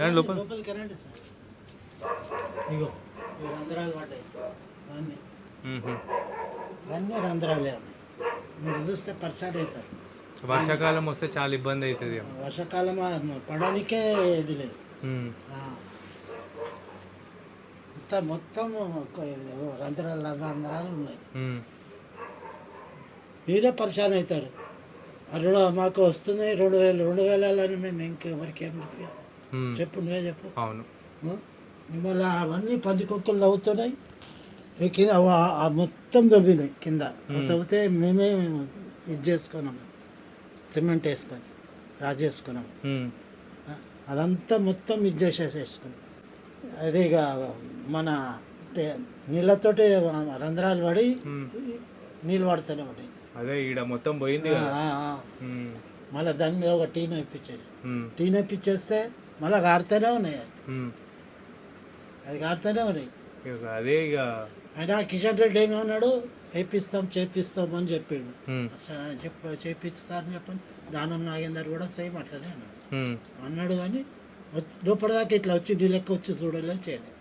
రండి లోపల. లోపలికి రండి సార్. ఇగో రంధ్రాలు పడ్డాయి. ఇవన్నీ రంధ్రాలే ఉన్నాయి మీరు చూస్తే పరిసర అవుతారు. వర్షాకాలం వస్తే చాలా ఇబ్బంది అవుతుంది. వర్షాకాలం పడడానికే ఇది లేదు. మొత్తం రంధ్రాలు రంధ్రాలు ఉన్నాయి. మీరే పరిచయం అవుతారు. అరుడు మాకు వస్తుంది రెండు వేలు రెండు వేలని మేము ఇంకెవరికి మ్మ్. చెప్పు నువ్వే చెప్పు. అవును? మళ్ళీ అవన్నీ పందికొక్కులు తవ్వుతున్నాయి ఈ కింద మొత్తం తవ్వినాయి కింద. తవ్వితే మేమే ఇది చేసుకున్నాం. సిమెంట్ వేసుకొని రాజేసుకున్నాం మ్మ్. అదంతా మొత్తం ఇది చేసేసేసుకున్నాం. అదే ఇక మన అంటే నీళ్ళతోటి రంధ్రాలు పడి మ్మ్. నీళ్ళు పడుతూనే ఉన్నాయి. అదే ఈడ మొత్తం పోయింది. మళ్ళీ దాని మీద ఒక టీన్ వేయించేది మ్మ్. టీన్ వేయించేస్తే మళ్ళీ కారుతూనే ఉన్నాయి. అది కారుతూనే ఉన్నాయి. అదే ఇక. అయినా కిషన్ రెడ్డి ఏమన్నాడు వేపిస్తాం చేపిస్తాం అని చెప్పిండు. చెప్ప చేపిస్తారని చెప్పని దానం నాగేందర్ కూడా సేమ్ అట్లనే అన్నాడు. అన్నాడు కానీ లోపల దాకా ఇట్లా వచ్చి నీ లెక్క వచ్చి చూడలే చేయలేదు.